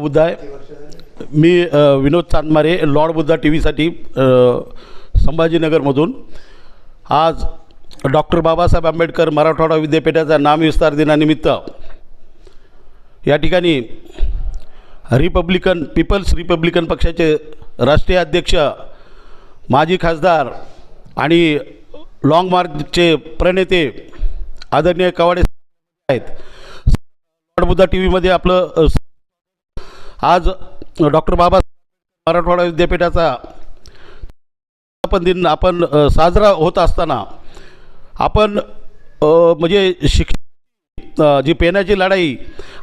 बुद्धा मी Vinod Chandmare lord Buddha T व्हीसाठी संभाजीनगरमधून. आज डॉक्टर बाबासाहेब आंबेडकर मराठवाडा विद्यापीठाचा नामविस्तार दिनानिमित्त या ठिकाणी रिपब्लिकन पीपल्स रिपब्लिकन पक्षाचे राष्ट्रीय अध्यक्ष माजी खासदार आणि लाँग मार्चचे प्रणेते आदरणीय कवाडे आहेत. लॉर्ड बुद्धा टी व्हीमध्ये आपलं आज डॉक्टर बाबा मराठवाडा विद्यापीठाचा आपण दिन आपण साजरा होत असताना आपण म्हणजे शिक्षण जी पेनाची लढाई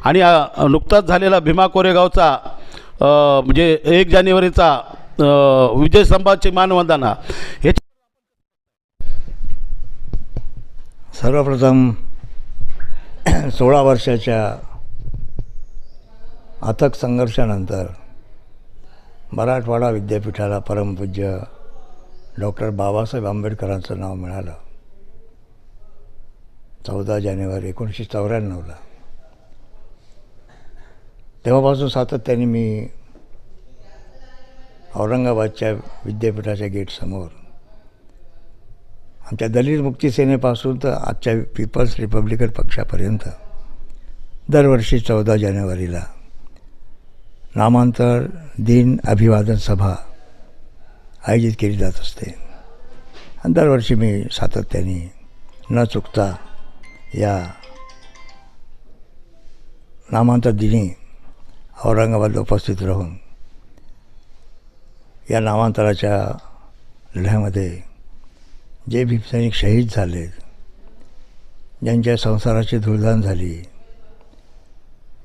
आणि नुकताच झालेला भीमा कोरेगावचा म्हणजे एक जानेवारीचा विजय स्तंभाची मानवंदना ह्याच्या सर्वप्रथम सोळा वर्षाच्या अथक संघर्षानंतर मराठवाडा विद्यापीठाला परमपूज्य डॉक्टर बाबासाहेब आंबेडकरांचं नाव मिळालं. चौदा जानेवारी एकोणीसशे चौऱ्याण्णवला. तेव्हापासून सातत्याने मी औरंगाबादच्या विद्यापीठाच्या गेटसमोर आमच्या दलित मुक्ती सेनेपासून तर आजच्या पीपल्स रिपब्लिकन पक्षापर्यंत दरवर्षी चौदा जानेवारीला नामांतर दिन अभिवादन सभा आयोजित केली जात असते. आणि दरवर्षी मी सातत्याने न चुकता या नामांतर दिनी औरंगाबादला उपस्थित राहून या नामांतराच्या लढ्यामध्ये जे भीमसैनिक शहीद झालेत ज्यांच्या संसाराची धुळदाण झाली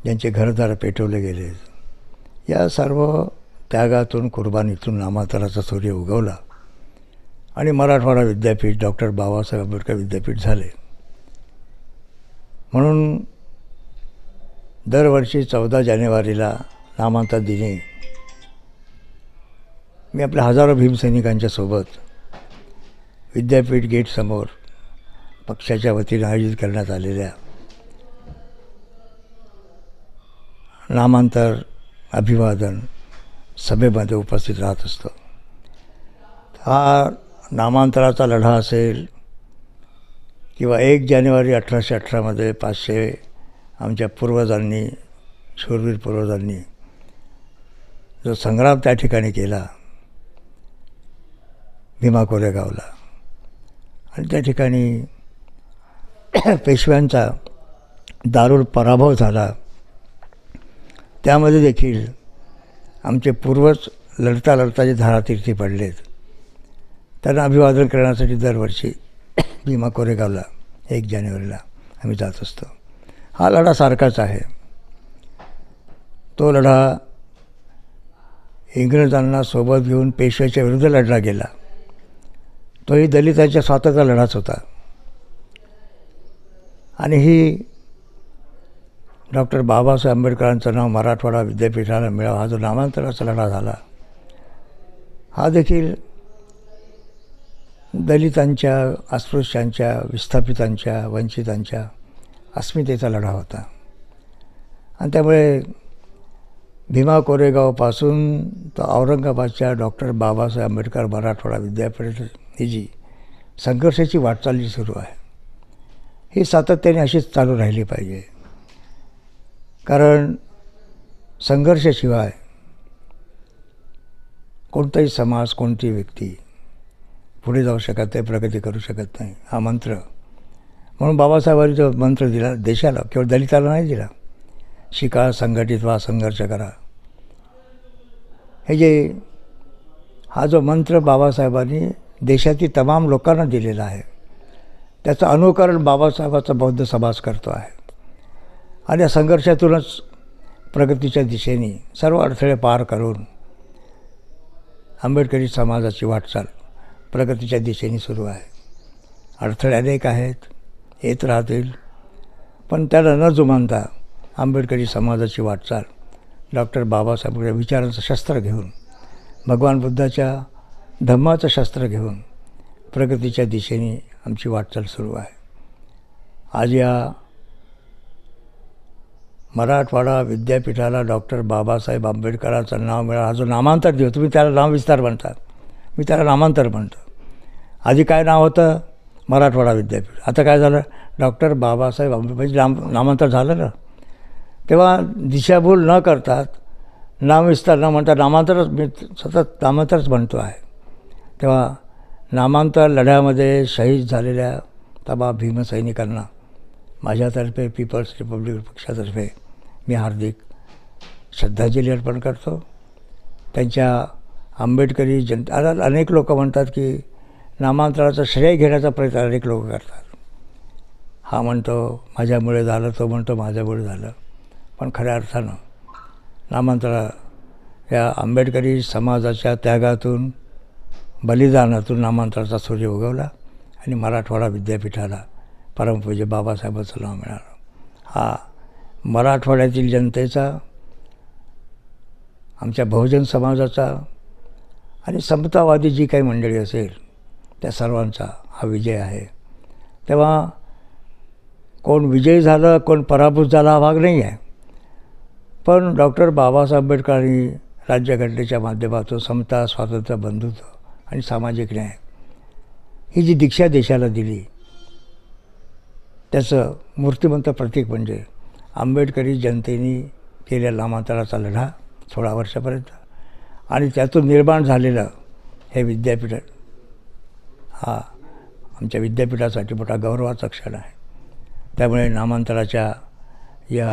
ज्यांचे घरदार पेटवले गेलेत या सर्व त्यागातून कुर्बानीतून नामांतराचा सूर्य उगवला आणि मराठवाडा विद्यापीठ डॉक्टर बाबासाहेब आंबेडकर विद्यापीठ झाले. म्हणून दरवर्षी चौदा जानेवारीला नामांतर दिनी मी आपल्या हजारो भीमसैनिकांच्या सोबत विद्यापीठ गेटसमोर पक्षाच्या वतीने आयोजित करण्यात आलेल्या नामांतर अभिवादन सभेमध्ये उपस्थित राहत असतो. हा नामांतराचा लढा असेल किंवा एक जानेवारी अठराशे अठरामध्ये पाचशे आमच्या पूर्वजांनी शूरवीर पूर्वजांनी जो संग्राम त्या ठिकाणी केला भीमा कोरेगावला. आणि त्या ठिकाणी पेशव्यांचा दारुण पराभव झाला. त्यामध्ये देखील आमचे पूर्वज लढता लढता जे धारातीर्थी पडलेत त्यांना अभिवादन करण्यासाठी दरवर्षी भीमा कोरेगावला एक जानेवारीला आम्ही जात असतो. हा लढा सारखाच आहे. तो लढा इंग्रजांना सोबत घेऊन पेशव्याच्या विरुद्ध लढला गेला. तोही दलितांच्या स्वातंत्र्य लढाच होता. आणि ही डॉक्टर बाबासाहेब आंबेडकरांचं नाव मराठवाडा विद्यापीठाला मिळावा. हा जो नामांतराचा लढा झाला हा देखील दलितांच्या अस्पृश्यांच्या विस्थापितांच्या वंचितांच्या अस्मितेचा लढा होता. आणि त्यामुळे भीमा कोरेगावपासून तर औरंगाबादच्या डॉक्टर बाबासाहेब आंबेडकर मराठवाडा विद्यापीठ ही जी संघर्षाची वाटचाल जी सुरू आहे. ही सातत्याने अशीच चालू राहिली पाहिजे. कारण संघर्षाशिवाय कोणताही समाज कोणती व्यक्ती पुढे जाऊ शकत नाही प्रगती करू शकत नाही हा मंत्र. म्हणून बाबासाहेबांनी जो मंत्र दिला देशाला केवळ दलिताला नाही दिला शिका संघटित व्हा संघर्ष करा. हे जे हा जो मंत्र बाबासाहेबांनी देशातील तमाम लोकांना दिलेला आहे त्याचं अनुकरण बाबासाहेबाचा बौद्ध समाज करतो आहे. आणि या संघर्षातूनच प्रगतीच्या दिशेने सर्व अडथळे पार करून आंबेडकरी समाजाची वाटचाल प्रगतीच्या दिशेने सुरू आहे. अडथळे अनेक आहेत येत राहतील पण त्याला न जुमानता आंबेडकरी समाजाची वाटचाल डॉक्टर बाबासाहेब विचारांचं शस्त्र घेऊन भगवान बुद्धाच्या धम्माचं शस्त्र घेऊन प्रगतीच्या दिशेने आमची वाटचाल सुरू आहे. आज या मराठवाडा विद्यापीठाला डॉक्टर बाबासाहेब आंबेडकरांचं नाव मिळालं हा जो नामांतर देऊ तुम्ही त्याला नाव विस्तार म्हणतात मी त्याला नामांतर म्हणतो. आधी काय नाव होतं? मराठवाडा विद्यापीठ. आता काय झालं? डॉक्टर बाबासाहेब आंबेडकर म्हणजे नाम नामांतर झालं ना? तेव्हा दिशाभूल न करतात नामविस्तार न म्हणता नामांतरच मी सतत नामांतरच म्हणतो आहे. तेव्हा नामांतर लढ्यामध्ये शहीद झालेल्या तबा भीमसैनिकांना माझ्यातर्फे पीपल्स रिपब्लिक पक्षातर्फे मी हार्दिक श्रद्धांजली अर्पण करतो. त्यांच्या आंबेडकरी जनता आता अनेक लोक म्हणतात की नामांतराचं श्रेय घेण्याचा प्रयत्न अनेक लोक करतात. हा म्हणतो माझ्यामुळे झालं तो म्हणतो माझ्यामुळे झालं. पण खऱ्या अर्थानं नामांतरा या आंबेडकरी समाजाच्या त्यागातून बलिदानातून नामांतराचा सूर्य उगवला आणि मराठवाडा विद्यापीठाला परमपूज्य बाबासाहेबांचं नाव मिळालं. हा मराठवाड्यातील जनतेचा आमच्या बहुजन समाजाचा आणि समतावादी जी काही मंडळी असेल त्या सर्वांचा हा विजय आहे. तेव्हा कोण विजयी झालं कोण पराभूत झाला हा भाग नाही आहे. पण डॉक्टर बाबासाहेब आंबेडकरांनी राज्यघटनेच्या माध्यमातून समता स्वातंत्र्य बंधुत्व आणि सामाजिक न्याय ही जी दीक्षा देशाला दिली त्याचं मूर्तिमंत प्रतीक म्हणजे आंबेडकरी जनतेने केलेला नामांतराचा लढा सोळा वर्षापर्यंत. आणि त्यातून निर्माण झालेलं हे विद्यापीठ हा आमच्या विद्यापीठासाठी मोठा गौरवाचा क्षण आहे. त्यामुळे नामांतराच्या या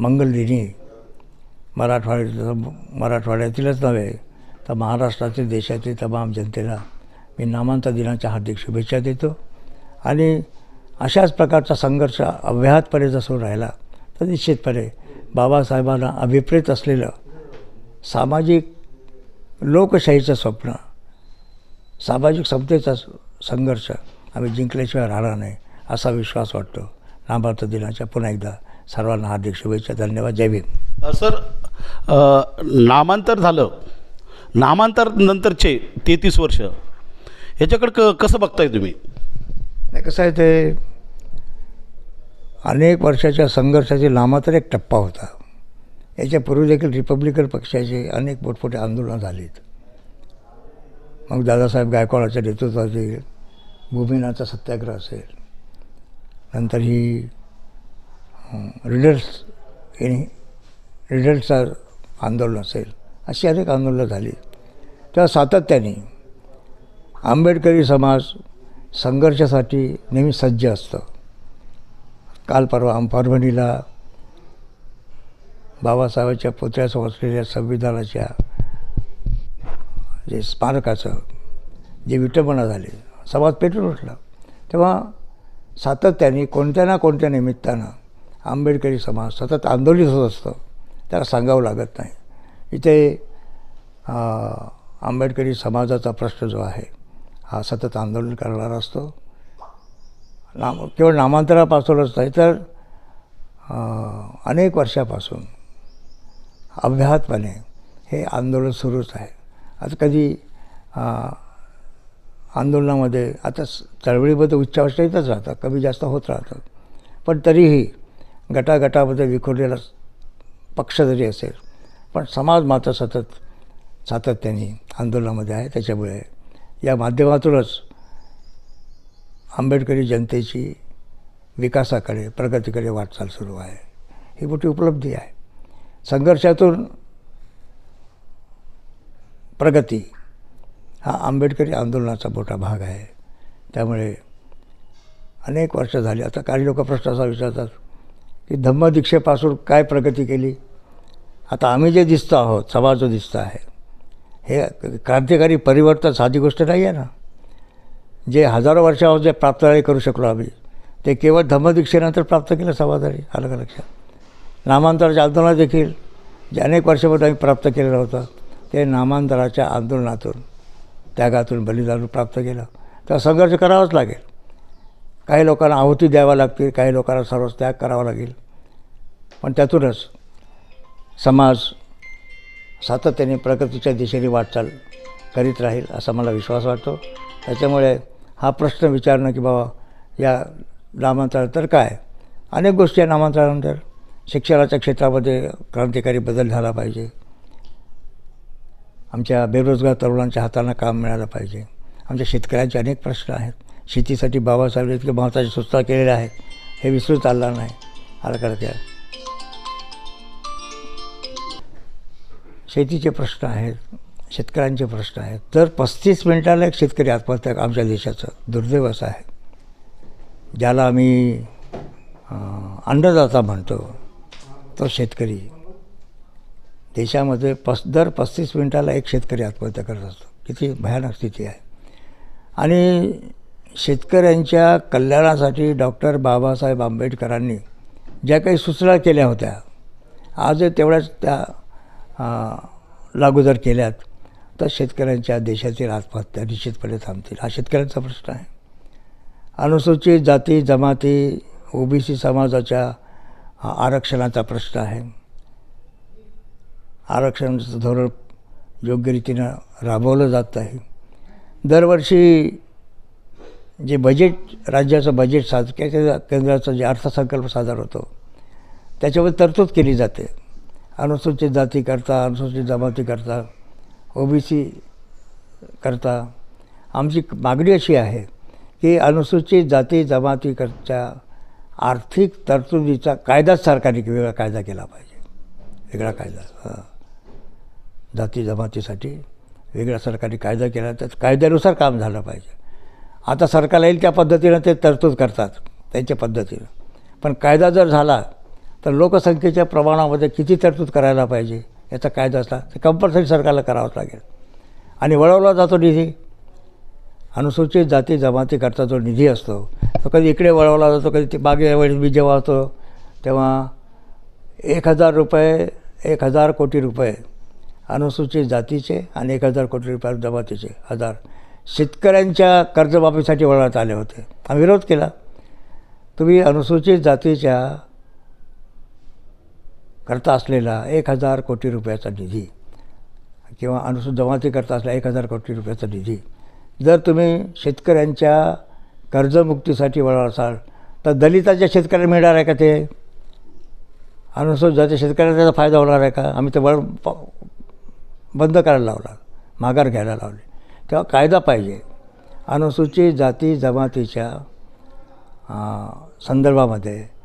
मंगलदिनी मराठवाड्यात मराठवाड्यातीलच नव्हे तर महाराष्ट्रातील देशातील तमाम जनतेला मी नामांतर दिनाच्या हार्दिक शुभेच्छा देतो. आणि अशाच प्रकारचा संघर्ष अव्याहतपणे जर सुरू राहिला तर निश्चितपणे बाबासाहेबांना अभिप्रेत असलेलं सामाजिक लोकशाहीचं स्वप्न सामाजिक समतेचा संघर्ष आम्ही जिंकल्याशिवाय राहणार नाही असा विश्वास वाटतो. नामांतर दिनाच्या पुन्हा एकदा सर्वांना हार्दिक शुभेच्छा धन्यवाद. जय भीम. सर नामांतर झालं. नामांतर नंतरचे तेहतीस वर्ष. ह्याच्याकडे क कसं बघताय तुम्ही? नाही कसं आहे ते अनेक वर्षाच्या संघर्षाचे लांबातर एक टप्पा होता. याच्यापूर्वी देखील रिपब्लिकन पक्षाचे अनेक मोठमोठे आंदोलनं झालीत. मग दादासाहेब गायकवाडाच्या नेतृत्वातील भूमिनाचा सत्याग्रह असेल. नंतर ही रिडर्स इन आंदोलन असेल. अशी अनेक आंदोलनं झाली. तेव्हा सातत्याने आंबेडकरी समाज संघर्षासाठी नेहमी सज्ज असतं. काल परवा परभणीला बाबासाहेबांच्या पुतळ्यासमोर असलेल्या संविधानाच्या जे स्मारकाचं जे विटंबना झाली समाज पेटून उठला. तेव्हा सातत्याने कोणत्या ना कोणत्या निमित्तानं आंबेडकरी समाज सतत आंदोलित होत असतं त्याला सांगावं लागत नाही. इथे आंबेडकरी समाजाचा प्रश्न जो आहे हा सतत आंदोलन करणारा असतो. नाम केवळ नामांतरापासूनच नाही तर अनेक वर्षापासून अव्याहतपणे हे आंदोलन सुरूच आहे. आता कधी आंदोलनामध्ये आता चळवळीमध्ये उच्चावच येतच राहतात कमी जास्त होत राहतात. पण तरीही गटागटामध्ये विखुरलेला पक्ष जरी असेल पण समाज मात्र सतत सातत्याने आंदोलनामध्ये आहे. त्याच्यामुळे या माध्यमातूनच आंबेडकरी जनतेची विकासाकडे प्रगतीकडे वाटचाल सुरू आहे. ही मोठी उपलब्धी आहे. संघर्षातून प्रगती हा आंबेडकरी आंदोलनाचा मोठा भाग आहे. त्यामुळे अनेक वर्ष झाली. आता काही लोक प्रश्न असा विचारतात की धम्मदीक्षेपासून काय प्रगती केली? आता आम्ही जे दिसतो आहोत समाज जो दिसतो आहे हे क्रांतिकारी परिवर्तन साधी गोष्ट नाही आहे ना? जे हजारो वर्षावर जे प्राप्त करू शकलो आम्ही ते केवळ धम्मदीक्षेनंतर प्राप्त केलं समाधानी आलं का लक्षात. नामांतराच्या आंदोलनात देखील जे अनेक वर्षामध्ये आम्ही प्राप्त केलेलं होतं ते नामांतराच्या आंदोलनातून त्यागातून बलिदान प्राप्त केलं. तर संघर्ष करावाच लागेल. काही लोकांना आहुती द्यावा लागतील काही लोकांना सर्वच त्याग करावा लागेल. पण त्यातूनच समाज सातत्याने प्रगतीच्या दिशेने वाटचाल करीत राहील असा मला विश्वास वाटतो. त्याच्यामुळे हा प्रश्न विचारणं की बाबा या नामांतर तर काय? अनेक गोष्टी आहे नामांतरानंतर शिक्षणाच्या क्षेत्रामध्ये क्रांतिकारी बदल झाला पाहिजे. आमच्या बेरोजगार तरुणांच्या हातांना काम मिळालं पाहिजे. आमच्या शेतकऱ्यांचे अनेक प्रश्न आहेत. शेतीसाठी बाबासाहेब इतके महत्त्वाच्या सूचना केलेल्या आहेत. हे विसरू चालणार नाही. आलं करत्या शेतीचे प्रश्न आहेत. शेतकऱ्यांचे प्रश्न आहेत. तर पस्तीस मिनिटाला एक शेतकरी आत्महत्या आमच्या देशाचं दुर्दैव असं आहे. ज्याला आम्ही अन्नदाता म्हणतो तो शेतकरी देशामध्ये पस दर पस्तीस मिनिटाला एक शेतकरी आत्महत्या करत असतो. किती भयानक स्थिती आहे. आणि शेतकऱ्यांच्या कल्याणासाठी डॉक्टर बाबासाहेब आंबेडकरांनी ज्या काही सूचना केल्या होत्या आज तेवढ्याच त्या लागू जर केल्यात तर शेतकऱ्यांच्या देशातील आत्महत्या निश्चितपणे थांबतील. हा शेतकऱ्यांचा प्रश्न आहे. अनुसूचित जाती जमाती ओबीसी समाजाच्या आरक्षणाचा प्रश्न आहे. आरक्षणाचं धोरण योग्य रीतीनं राबवलं जात नाही दरवर्षी जे बजेट राज्याचं बजेट साज केंद्राचा जे अर्थसंकल्प सादर होतो त्याच्यामध्ये तरतूद केली जाते. अनुसूचित जाती करता अनुसूचित जमाती करता ओबीसी करता. आमची मागणी अशी आहे की अनुसूचित जाती जमातीकरच्या आर्थिक तरतुदीचा कायदाच सरकारने वेगळा कायदा केला पाहिजे. वेगळा कायदा हां. जाती जमातीसाठी वेगळा सरकारी कायदा केला तर कायद्यानुसार काम झालं पाहिजे. आता सरकारला येईल त्या पद्धतीनं ते तरतूद करतात त्यांच्या पद्धतीनं. पण कायदा जर झाला तर लोकसंख्येच्या प्रमाणामध्ये किती तरतूद करायला पाहिजे? याचा कायदा असला तर कंपल्सरी सरकारला करावाच लागेल. आणि वळवला जातो निधी. अनुसूचित जाती जमातीकरता जो निधी असतो तो कधी इकडे वळवला जातो कधी ते मागे वेळेस मी जेव्हा होतो तेव्हा एक हजार रुपये एक हजार कोटी रुपये अनुसूचित जातीचे आणि एक हजार कोटी रुपये जमातीचे हजार शेतकऱ्यांच्या कर्जमाफीसाठी वळवण्यात आले होते. आम्ही विरोध केला. तुम्ही अनुसूचित जातीच्या करता असलेला एक हजार कोटी रुपयाचा निधी किंवा अनुसूचित जमाती करता असलेला एक हजार कोटी रुपयाचा निधी जर तुम्ही शेतकऱ्यांच्या कर्जमुक्तीसाठी वळवा असाल तर दलिताच्या शेतकऱ्याला मिळणार आहे का ते? अनुसूचित जाती शेतकऱ्यांना त्याचा फायदा होणार आहे का? आम्ही ते वळ प- बंद करायला लावला माघार घ्यायला लावले. तेव्हा कायदा पाहिजे. अनुसूचित जाती जमातीच्या संदर्भामध्ये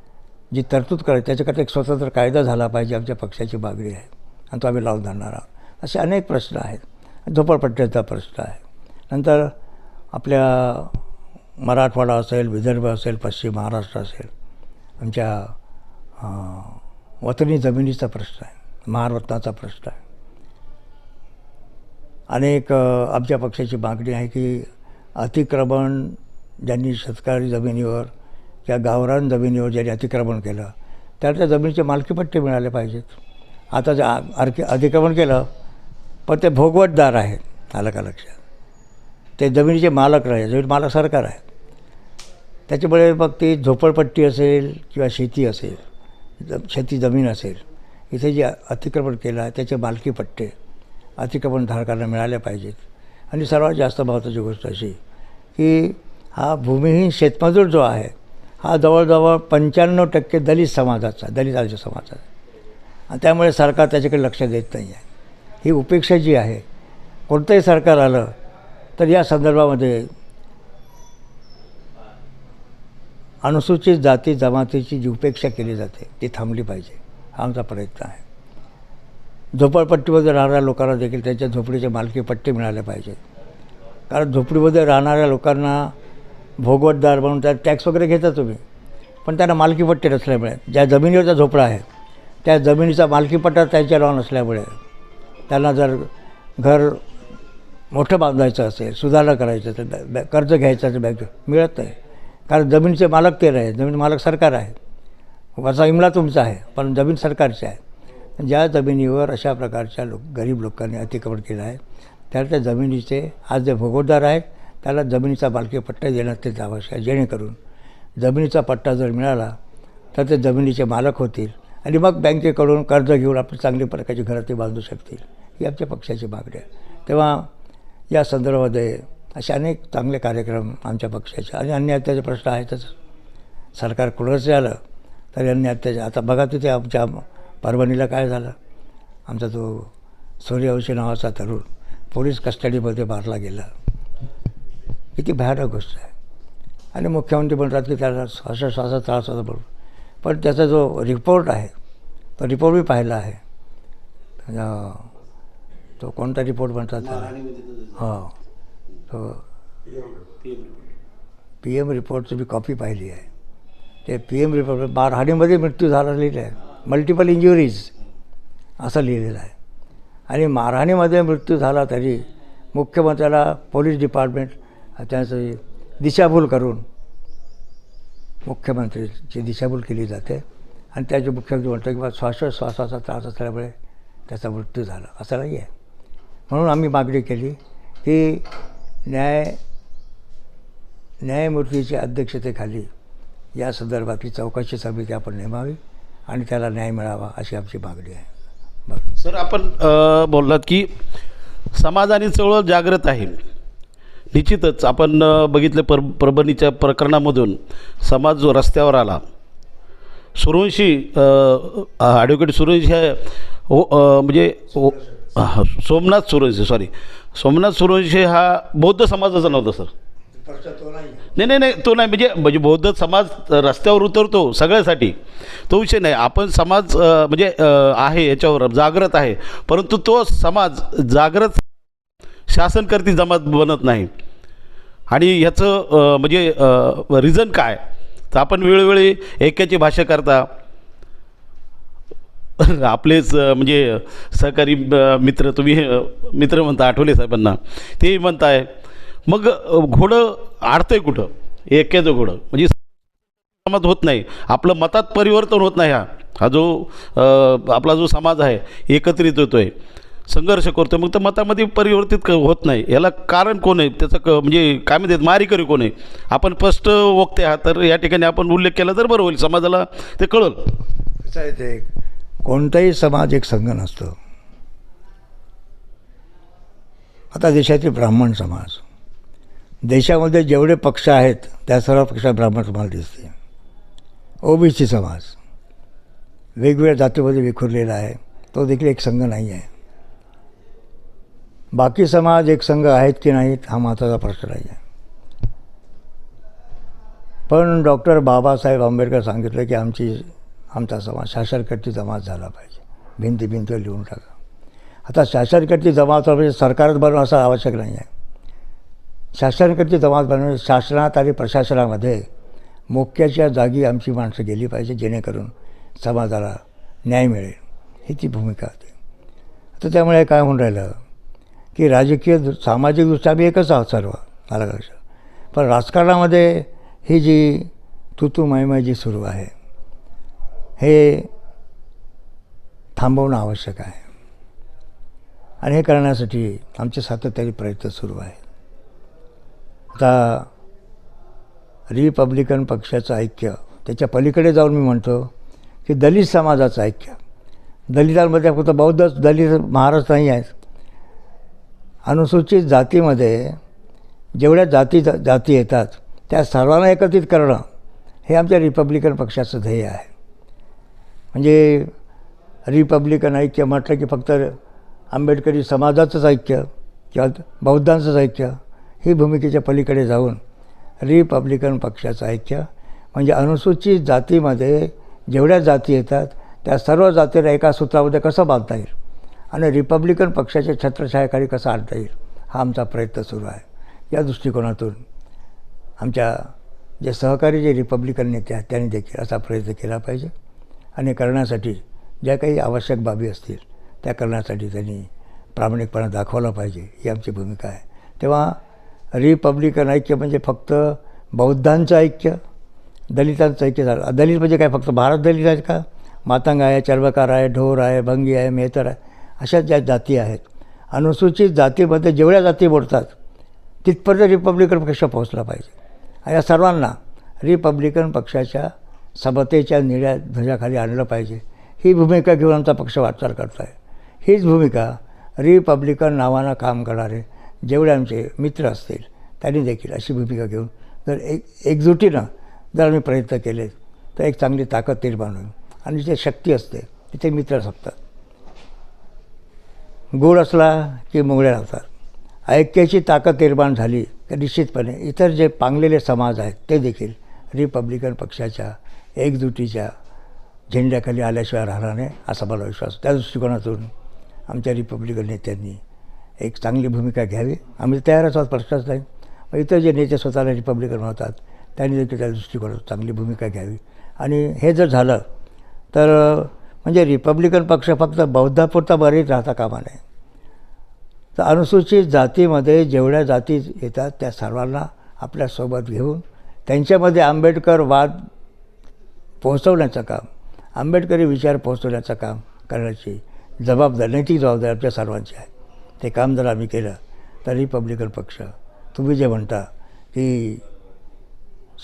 जी तरतूद करायची त्याच्याकरता एक स्वतंत्र कायदा झाला पाहिजे आमच्या पक्षाची मागणी आहे. आणि तो आम्ही लावून धरणार आहोत. असे अनेक प्रश्न आहेत. झोपडपट्ट्याचा प्रश्न आहे. नंतर आपल्या मराठवाडा असेल विदर्भ असेल पश्चिम महाराष्ट्र असेल आमच्या वतनी जमिनीचा प्रश्न आहे. महारत्नाचा प्रश्न आहे. अनेक आमच्या पक्षाची मागणी आहे की अतिक्रमण ज्यांनी शेतकरी जमिनीवर किंवा गावरान जमिनीवर ज्यांनी अतिक्रमण केलं त्याला त्या जमिनीचे मालकीपट्टे मिळाले पाहिजेत. आता जे आ- अतिक्रमण केलं पण ते भोगवटदार आहेत आलं का लक्षात? ते जमिनीचे मालक नाही जमीन मालक सरकार आहे. त्याच्यामुळे मग ती झोपडपट्टी असेल किंवा शेती असेल ज शेती जमीन असेल इथे जे अतिक्रमण केलं आहे त्याचे मालकीपट्टे अतिक्रमणधारकांना मिळाले पाहिजेत. आणि सर्वात जास्त महत्त्वाची गोष्ट अशी की हा भूमिहीन शेतमजूर जो आहे हा जवळजवळ पंच्याण्णव टक्के दलित समाजाचा दलित आदिवासी समाजाचा. आणि त्यामुळे सरकार त्याच्याकडे लक्ष देत नाही आहे. ही उपेक्षा जी आहे कोणतंही सरकार आलं तर या संदर्भामध्ये अनुसूचित जाती जमातीची जी उपेक्षा केली जाते ती थांबली पाहिजे हा आमचा प्रयत्न आहे. झोपडपट्टीमध्ये राहणाऱ्या लोकांना देखील त्यांच्या झोपडीचे मालकी पट्टे मिळाले पाहिजेत. कारण झोपडीमध्ये राहणाऱ्या लोकांना भोगवतदार म्हणून त्या टॅक्स वगैरे घेता तुम्ही. पण त्यांना मालकीपट्टे नसल्यामुळे ज्या जमिनीवरचा झोपडा आहे त्या जमिनीचा मालकीपट्टा त्यांच्या नाव नसल्यामुळे त्यांना जर घर मोठं बांधायचं असेल सुधारणा करायचं असेल बॅ- कर्ज घ्यायचं असेल बँक मिळत नाही. कारण जमिनीचे मालक ते नाही जमीन मालक सरकार आहे. वरचा इमला तुमचा आहे पण जमीन सरकारची आहे. ज्या जमिनीवर अशा प्रकारच्या लोक गरीब लोकांनी अतिक्रमण केलं आहे त्याला त्या जमिनीचे आज जे भोगवतदार आहेत त्याला जमिनीचा बालकी पट्टा देण्यात ते आवश्यक आहे. जेणेकरून जमिनीचा पट्टा जर मिळाला तर ते जमिनीचे मालक होतील आणि मग बँकेकडून कर्ज घेऊन आपली चांगल्या प्रकारची घरं ते बांधू शकतील. ही आमच्या पक्षाची मागणी आहे. तेव्हा या संदर्भामध्ये असे अनेक चांगले कार्यक्रम आमच्या पक्षाचे आणि अन्य हत्याचे प्रश्न आहेतच सरकार कुणाचे आलं तर अन्य आता आता बघा तिथे आमच्या परभणीला काय झालं? आमचा तो सूर्यवंशी नावाचा तरुण पोलीस कस्टडीमध्ये मारला गेला. किती भयानक गोष्ट आहे. आणि मुख्यमंत्री म्हणतात की त्याला श्वासोश्वासाचा त्रास होता बरोबर पण त्याचा जो रिपोर्ट आहे तो रिपोर्ट मी पाहिला आहे. तो कोणता रिपोर्ट म्हणतात त्याला? हो. तो पी एम रिपोर्टची मी कॉपी पाहिली आहे. ते पी एम रिपोर्ट मारहाणीमध्ये मृत्यू झाला लिहिलं आहे. मल्टिपल इंजुरीज असं लिहिलेलं आहे. आणि मारहाणीमध्ये मृत्यू झाला तरी मुख्यमंत्र्याला पोलीस डिपार्टमेंट त्याचं दिशाभूल करून मुख्यमंत्रीची दिशाभूल केली जाते आणि त्याचे मुख्यमंत्री म्हणतो की बा श्वासोश्वासाचा त्रास असल्यामुळे त्याचा मृत्यू झाला. असं नाही आहे म्हणून आम्ही मागणी केली की न्याय न्यायमूर्तीच्या अध्यक्षतेखाली या संदर्भातली चौकशी समिती आपण नेमावी आणि त्याला न्याय मिळावा अशी आमची मागणी आहे. सर आपण बोललात की समाज आणि चळवळ जागृत आहे. निश्चितच आपण बघितलं पर परभणीच्या प्रकरणामधून समाज जो रस्त्यावर आला सुरवंशी ॲडव्होकेट सुरवंशी हे हो, ओ म्हणजे हो, ओ सोमनाथ सुरवंशी सॉरी सोमनाथ सुरवंशी हा बौद्ध समाजाचा नव्हता सर. नाही नाही नाही तो नाही. म्हणजे म्हणजे बौद्ध समाज रस्त्यावर उतरतो सगळ्यासाठी. तो विषय नाही. आपण समाज म्हणजे आहे याच्यावर जागृत आहे. परंतु तो समाज जागृत शासनकर्ती जमात बनत नाही. आणि ह्याचं म्हणजे रिझन काय? तर आपण वेळोवेळी ऐक्याची भाषा करता. आपलेच म्हणजे सहकारी मित्र तुम्ही मित्र म्हणता आठवले साहेबांना. तेही म्हणताय. मग घोडं आडतंय कुठं? ऐक्याचं घोडं. म्हणजे समाज होत नाही. आपलं मतात परिवर्तन होत नाही हा. हा जो आपला जो समाज आहे एकत्रित होतो आहे संघर्ष करतोय मग तर मतामध्ये परिवर्तित क- होत नाही. याला कारण कोण आहे? त्याचं क म्हणजे काय म्हणतात मारीकरी कोण आहे? आपण स्पष्ट वक्ते आहात तर या ठिकाणी आपण उल्लेख केला तर बरं होईल समाजाला ते कळल. कसं आहे ते कोणताही समाज एक संघ नसतो. आता देशातील ब्राह्मण समाज. देशामध्ये जेवढे पक्ष आहेत त्या सर्व पक्षात ब्राह्मण समाज दिसते. ओबीसी समाज. वेगवेगळ्या जातीमध्ये विखुरलेला आहे तो देखील एक संघ नाही आहे. बाकी समाज एक संघ आहेत की नाहीत हा महत्त्वाचा प्रश्न नाही आहे. पण डॉक्टर बाबासाहेब आंबेडकर सांगितलं की आमची आमचा समाज शासनकर्ती जमात झाला पाहिजे. भिंती भिंतीवर लिहून टाका. आता शासनकट्टी जमात म्हणजे सरकारच बनवणं असं आवश्यक नाही आहे. शासनकट्टी जमात बनवणे शासनात आणि प्रशासनामध्ये मुख्याच्या जागी आमची माणसं गेली पाहिजे जेणेकरून समाजाला न्याय मिळेल. ही ती भूमिका होती. तर त्यामुळे काय होऊन राहिलं? की राजकीय दृ- सामाजिकदृष्ट्या आम्ही एकच आहोत सर्व मला पण राजकारणामध्ये ही जी तुतू मैमय जी सुरू आहे हे थांबवणं आवश्यक आहे. आणि हे करण्यासाठी आमचे सातत्याने प्रयत्न सुरू आहेत. आता रिपब्लिकन पक्षाचं ऐक्य त्याच्या पलीकडे जाऊन मी म्हणतो की दलित समाजाचं ऐक्य. दलितांमध्ये फक्त बौद्ध दलित महाराज नाही आहेत. अनुसूचित जातीमध्ये जेवढ्या जाती जाती येतात त्या सर्वांना एकत्रित करणं हे आमच्या रिपब्लिकन पक्षाचं ध्येय आहे. म्हणजे रिपब्लिकन ऐक्य म्हटलं की फक्त आंबेडकरी समाजाचंच ऐक्य किंवा बौद्धांचंच ऐक्य ही भूमिकेच्या पलीकडे जाऊन रिपब्लिकन पक्षाचं ऐक्य. म्हणजे अनुसूचित जातीमध्ये जेवढ्या जाती येतात त्या सर्व जातीला एका सूत्रामध्ये कसं बांधता येईल? आणि रिपब्लिकन पक्षाच्या छत्रछायाखाली कसं आणता येईल हा आमचा प्रयत्न सुरू आहे. या दृष्टिकोनातून आमच्या जे सहकारी जे रिपब्लिकन नेते आहेत त्यांनी देखील असा प्रयत्न केला पाहिजे. आणि करण्यासाठी ज्या काही आवश्यक बाबी असतील त्या करण्यासाठी त्यांनी प्रामाणिकपणा दाखवला पाहिजे ही आमची भूमिका आहे. तेव्हा रिपब्लिकन ऐक्य म्हणजे फक्त बौद्धांचं ऐक्य दलितांचं ऐक्य झालं. दलित म्हणजे काय? फक्त भारत दलित आहेत का? मातंग आहे चर्वकार आहे ढोर आहे भंगी आहे मेहतर आहे. अशा ज्या जाती आहेत. अनुसूचित जातीमध्ये जेवढ्या जाती बोलतात तिथपर्यंत रिपब्लिकन पक्ष पोहोचला पाहिजे. या सर्वांना रिपब्लिकन पक्षाच्या समतेच्या निळ्या ध्वजाखाली आणलं पाहिजे. ही भूमिका घेऊन आमचा पक्ष वाटचाल करत आहे हीच भूमिका रिपब्लिकन नावानं काम करणारे जेवढे आमचे मित्र असतील त्यांनी देखील अशी भूमिका घेऊन जर एक एकजुटीनं जर आम्ही प्रयत्न केले तर एक चांगली ताकद निर्माण होईल. आणि जे शक्ती असते तिथे मित्र असतात. गोड असला की मुंगड्या राहतात. ऐक्याची ताकद निर्माण झाली तर निश्चितपणे इतर जे पांगलेले समाज आहेत ते देखील रिपब्लिकन पक्षाच्या एकजुटीच्या झेंड्याखाली आल्याशिवाय राहणार नाही असा मला विश्वास त्या दृष्टिकोनातून आमच्या रिपब्लिकन नेत्यांनी एक चांगली भूमिका घ्यावी. आम्ही तयारच आहोत प्रश्नच नाही. मग इतर जे नेते स्वतःला रिपब्लिकन होतात त्यांनी देखील त्या दृष्टिकोनातून चांगली भूमिका घ्यावी. आणि हे जर झालं तर म्हणजे रिपब्लिकन पक्ष फक्त बौद्धापुरता मर्यादित राहता कामा नये. तर अनुसूचित जातीमध्ये जेवढ्या जाती येतात त्या सर्वांना आपल्यासोबत घेऊन त्यांच्यामध्ये आंबेडकर वाद पोहोचवण्याचं काम आंबेडकरी विचार पोहोचवण्याचं काम करण्याची जबाबदारी नैतिक जबाबदारी आमच्या सर्वांची आहे. ते काम जर आम्ही केलं तर रिपब्लिकन पक्ष तुम्ही जे म्हणता की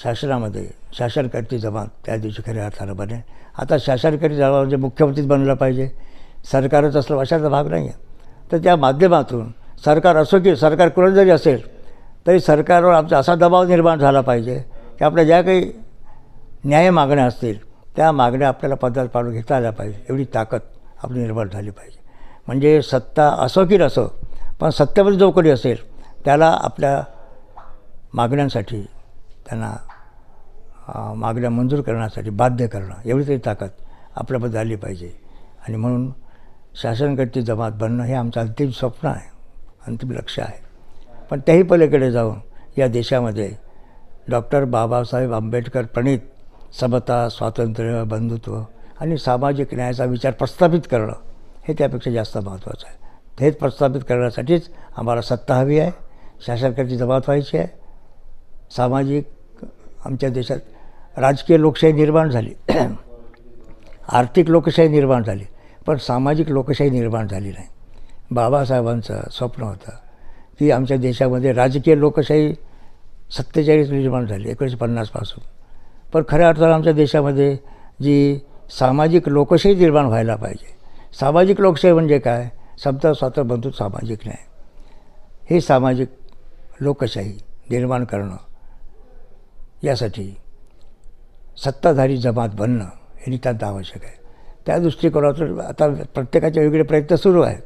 शासनामध्ये शासनकर्ती जमात त्या दिवशी खऱ्या अर्थानं बने. आता शासनकरी झाला म्हणजे मुख्यमंत्रीच बनलं पाहिजे. सरकारच असलं अशाचा भाग नाही आहे तर त्या माध्यमातून सरकार असो की सरकार कुठं जरी असेल तरी सरकारवर आमचा असा दबाव निर्माण झाला पाहिजे की आपल्या ज्या काही न्याय मागण्या असतील त्या मागण्या आपल्याला पदार्थ पाडून घेता आल्या पाहिजे. एवढी ताकद आपली निर्माण झाली पाहिजे. म्हणजे सत्ता असो की नसो पण सत्तेमध्ये जो कोणी असेल त्याला आपल्या मागण्यांसाठी त्यांना मागण्या मंजूर करण्यासाठी बाध्य करणं एवढी तरी ताकद आपल्यामध्ये आली पाहिजे. आणि म्हणून शासनकडची जमात बनणं हे आमचं अंतिम स्वप्न आहे अंतिम लक्ष्य आहे. पण त्याही पलीकडे जाऊन या देशामध्ये डॉक्टर बाबासाहेब आंबेडकर प्रणित समता स्वातंत्र्य बंधुत्व आणि सामाजिक न्यायाचा विचार प्रस्थापित करणं हे त्यापेक्षा जास्त महत्त्वाचं आहे. हेच प्रस्थापित करण्यासाठीच आम्हाला सत्ता हवी आहे शासनकडची जमात व्हायची आहे सामाजिक आमच्या देशात राजकीय लोकशाही निर्माण झाली. आर्थिक लोकशाही निर्माण झाली पण सामाजिक लोकशाही निर्माण झाली नाही. बाबासाहेबांचं स्वप्न होतं की आमच्या देशामध्ये राजकीय लोकशाही सत्तेचाळीस निर्माण झाली एकोणीसशे पन्नासपासून पण खऱ्या अर्थानं आमच्या देशामध्ये जी सामाजिक लोकशाही निर्माण व्हायला पाहिजे सामाजिक लोकशाही म्हणजे काय? समता स्वातंत्र्य बंधू सामाजिक न्याय. हे सामाजिक लोकशाही निर्माण करणं यासाठी सत्ताधारी जमात बनणं हे नितांत आवश्यक आहे. त्या दृष्टिकोनातून आता प्रत्येकाचे वेगळे प्रयत्न सुरू आहेत.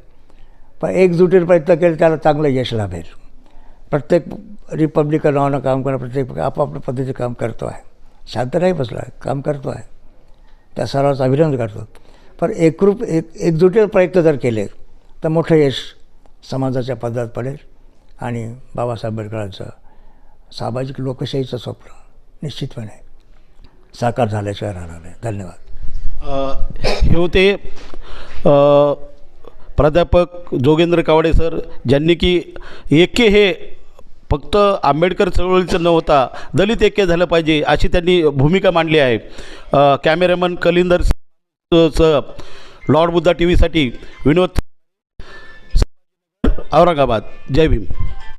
पण एकजुटीने प्रयत्न केले त्याला चांगलं यश लाभेल. प्रत्येक रिपब्लिकन नावानं काम करणं प्रत्येक आपापल्या पद्धतीचं काम करतो आहे. शांत नाही बसला आहे काम करतो आहे. त्या सर्वांचा अभिनंदन करतो. पण एकरूप एक एकजुटीने प्रयत्न जर केले तर मोठं यश समाजाच्या पदरात पडेल. आणि बाबासाहेब आंबेडकरांचं सामाजिक लोकशाहीचं स्वप्न निश्चितपणे. साकार झाल्याशिवाय राहणार नाही. धन्यवाद. हे होते प्राध्यापक जोगेंद्र कावडे सर ज्यांनी की एके हे फक्त आंबेडकर चळवळीचं न होता दलित एके झालं पाहिजे अशी त्यांनी भूमिका मांडली आहे. कॅमेरामन कलिंदर च लॉर्ड बुद्धा टी व्हीसाठी विनोद औरंगाबाद. जय भीम.